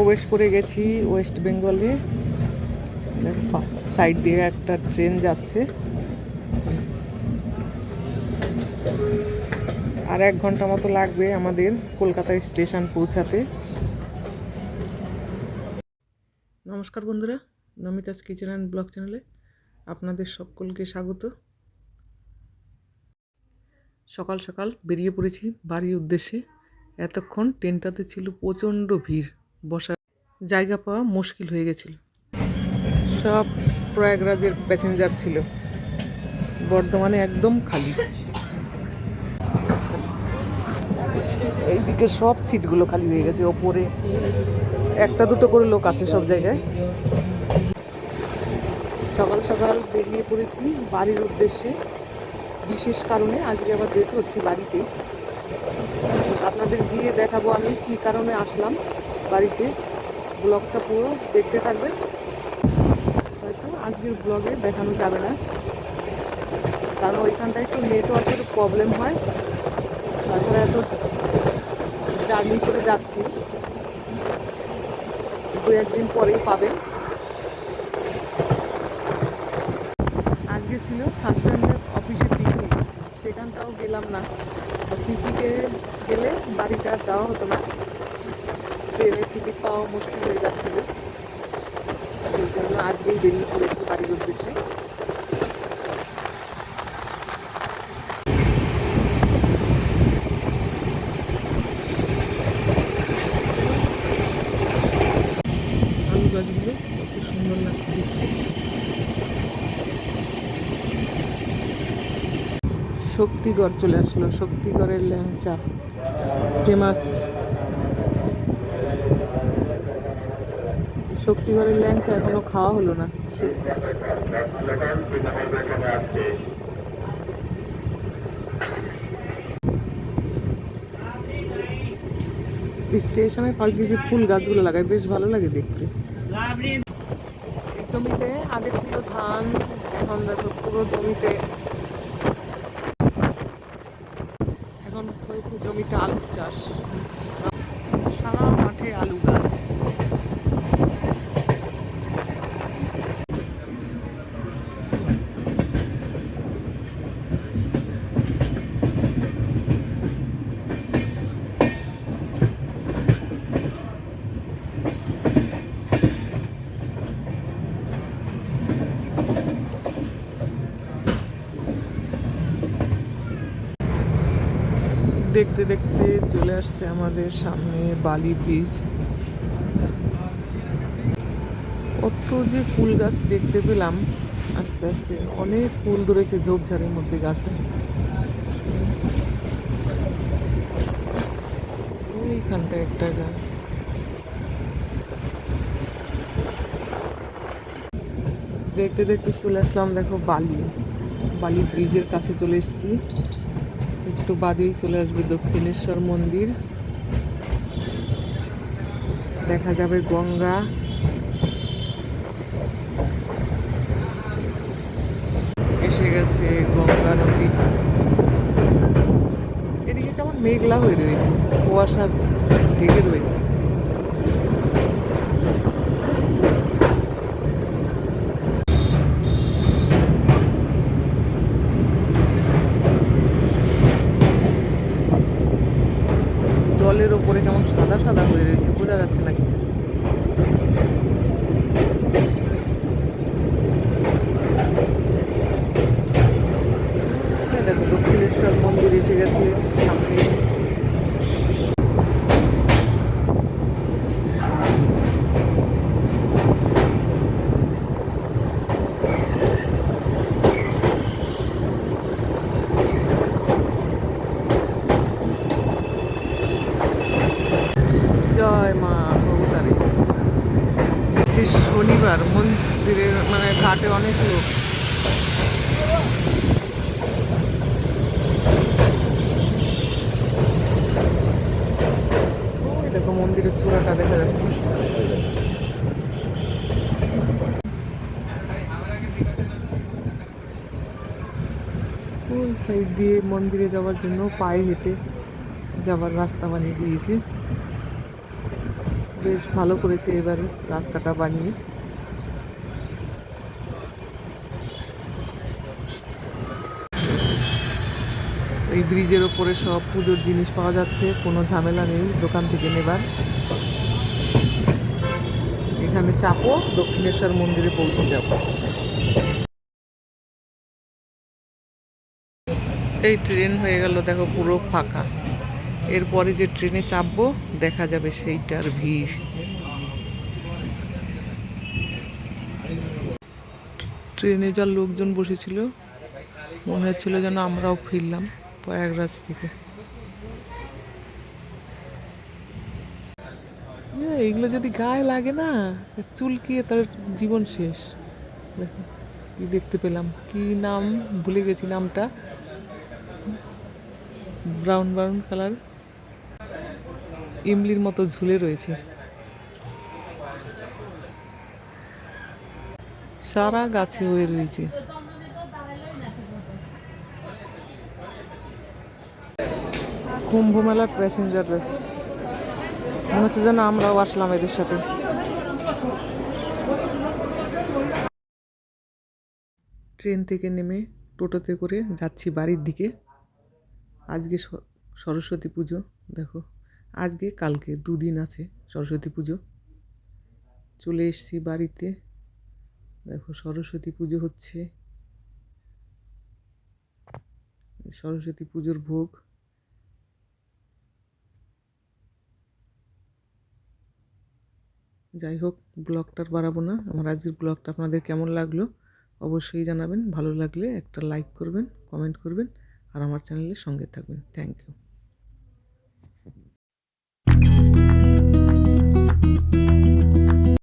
প্রবেশ করে গেছি ওয়েস্ট বেঙ্গলে। সাইড দিয়ে একটা ট্রেন যাচ্ছে। আর এক ঘণ্টা মতো লাগবে আমাদের কলকাতা স্টেশন পৌঁছাতে। নমস্কার বন্ধুরা, নমিতাস কিচেন অ্যান্ড ব্লগ চ্যানেলে আপনাদের সকলকে স্বাগত। সকাল সকাল বেরিয়ে পড়েছি বাড়ির উদ্দেশ্যে। এতক্ষণ ট্রেনটাতে ছিল প্রচণ্ড ভিড় বসার জায়গা পাওয়া মুশকিল হয়ে গেছিল। সব প্রয়াগরাজের প্যাসেঞ্জার ছিল। বর্ধমানে একদম খালি। এইদিকে সব সিটগুলো খালি হয়ে গেছে, ওপরে একটা দুটো করে লোক আছে সব জায়গায়। সকাল সকাল বেরিয়ে পড়েছি বাড়ির উদ্দেশ্যে। বিশেষ কারণে আজকে আবার যেতে হচ্ছে বাড়িতে। আপনাদের গিয়ে দেখাবো আমি কি কারণে আসলাম বাড়িতে। ব্লগটা পুরো দেখতে থাকবেন। হয়তো আজকের ব্লগে দেখানো যাবে না। কারণ ওইখানটায় একটু নেটওয়ার্কের প্রবলেম হয়। তাছাড়া এত জার্নি করে যাচ্ছি। দু একদিন পরেই পাবেন। আজকে ছিল হাজব্যান্ডের অফিসে পিকনিক সেখানটাও গেলাম না। পিকনিকে গেলে বাড়িতে আর যাওয়া হতো না। ট্রেনের টিকিট পাওয়া মুশকিল হয়ে যাচ্ছিল। সেই জন্য আজকেই বেরিয়ে পড়েছি বাড়ির উদ্দেশ্যে। আলু গাছগুলো কত সুন্দর লাগছে শক্তিগড় চলে আসলো, শক্তিগড়ের ল্যাংচা ফেমাস শক্তিগড়ের ল্যাংচা এখনও খাওয়া হলো না। স্টেশনের পাশ দিয়ে যে ফুল গাছগুলো লাগায়, বেশ ভালো লাগে দেখতে। জমিতে আগে ছিল ধান, এখন দেখো পুরো জমিতে। এখন হয়েছে জমিতে আলু চাষ সারা মাঠে আলু গাছ দেখতে দেখতে চলে আসছে আমাদের সামনে বালি ব্রিজ কত যে ফুল গাছ দেখতে পেলাম, আস্তে আস্তে অনেক ফুল ধরেছে ঝোপঝাড়ের মধ্যে গাছে। ওইখানটা একটা গাছ। দেখতে দেখতে চলে আসলাম, দেখো বালি। বালি ব্রিজের কাছে চলে এসেছি। একটু বাদেই চলে আসবে দক্ষিণেশ্বর মন্দির। দেখা যাবে গঙ্গা। এসে গেছে গঙ্গা নদী। এদিকে কেমন মেঘলা হয়ে রয়েছে, কুয়াশা ঢেকে রয়েছে জলের ওপরে কেমন সাদা সাদা হয়ে রয়েছে বোঝা যাচ্ছে না কিছু এই দেখো দক্ষিণেশ্বর মন্দির এসে গেছে সামনে জয় মা ভগতারী আজকে শনিবার, মন্দিরে মানে ঘাটে অনেক লোক। মন্দিরের চূড়াটা দেখা যাচ্ছে। সাইড দিয়ে মন্দিরে যাওয়ার জন্য পায়ে হেঁটে যাওয়ার রাস্তা বানিয়ে দিয়েছে? বেশ ভালো করেছে এবারে রাস্তাটা বানিয়ে। এই ব্রিজের ওপরে সব পুজোর জিনিস পাওয়া যাচ্ছে, কোনো ঝামেলা নেই দোকান থেকে নেবার। এখানে চাপো, দক্ষিণেশ্বর মন্দিরে পৌঁছে যাব। এই ট্রেন হয়ে গেল, দেখো পুরো ফাঁকা। এরপরে যে ট্রেনে চাপবো দেখা যাবে সেইটার ভিড়। ট্রেনে যা লোকজন বসেছিল মনে হচ্ছিল যেন আমরাও ফিরলাম প্রয়াগরাজ থেকে। ইয়ে, এইগুলো যদি গায়ে লাগে না চুলকিয়ে তার জীবন শেষ। দেখো কি দেখতে পেলাম কি নাম ভুলে গেছি নামটা। Brown brown colour. ইমলির মতো ঝুলে রয়েছে। সারা গাছে হয়ে রয়েছে। কুম্ভ মেলার প্যাসেঞ্জারদের মনে হচ্ছে যেন আমরাও আসলাম এদের সাথে। ট্রেন থেকে নেমে টোটোতে করে যাচ্ছি বাড়ির দিকে। আজকে সরস্বতী পুজো, দেখো। আজকে, কালকে দুদিন আছে সরস্বতী পুজো। চলে এসেছি বাড়িতে। দেখো সরস্বতী পুজো হচ্ছে। সরস্বতী পুজোর ভোগ। যাই হোক ব্লগটার বাড়াবো না। আমার আজকের ব্লগটা আপনাদের কেমন লাগল অবশ্যই জানাবেন। ভালো লাগলে একটা লাইক করবেন, কমেন্ট করবেন আর আমার চ্যানেলের সঙ্গে থাকবেন। Thank you.